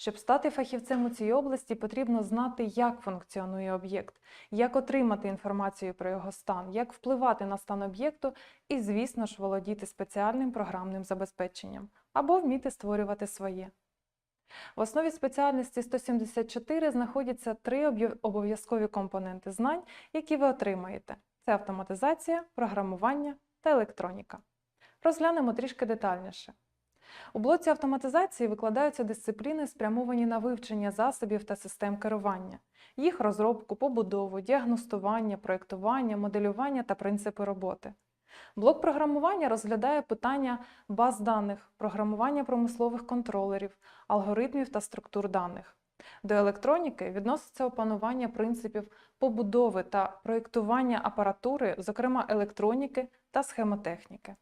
Щоб стати фахівцем у цій області, потрібно знати, як функціонує об'єкт, як отримати інформацію про його стан, як впливати на стан об'єкту і, звісно ж, володіти спеціальним програмним забезпеченням або вміти створювати своє. В основі спеціальності 174 знаходяться три обов'язкові компоненти знань, які ви отримаєте: це автоматизація, програмування та електроніка. Розглянемо трішки детальніше. У блоці автоматизації викладаються дисципліни, спрямовані на вивчення засобів та систем керування, їх розробку, побудову, діагностування, проєктування, моделювання та принципи роботи. Блок програмування розглядає питання баз даних, програмування промислових контролерів, алгоритмів та структур даних. До електроніки відноситься опанування принципів побудови та проєктування апаратури, зокрема електроніки та схемотехніки.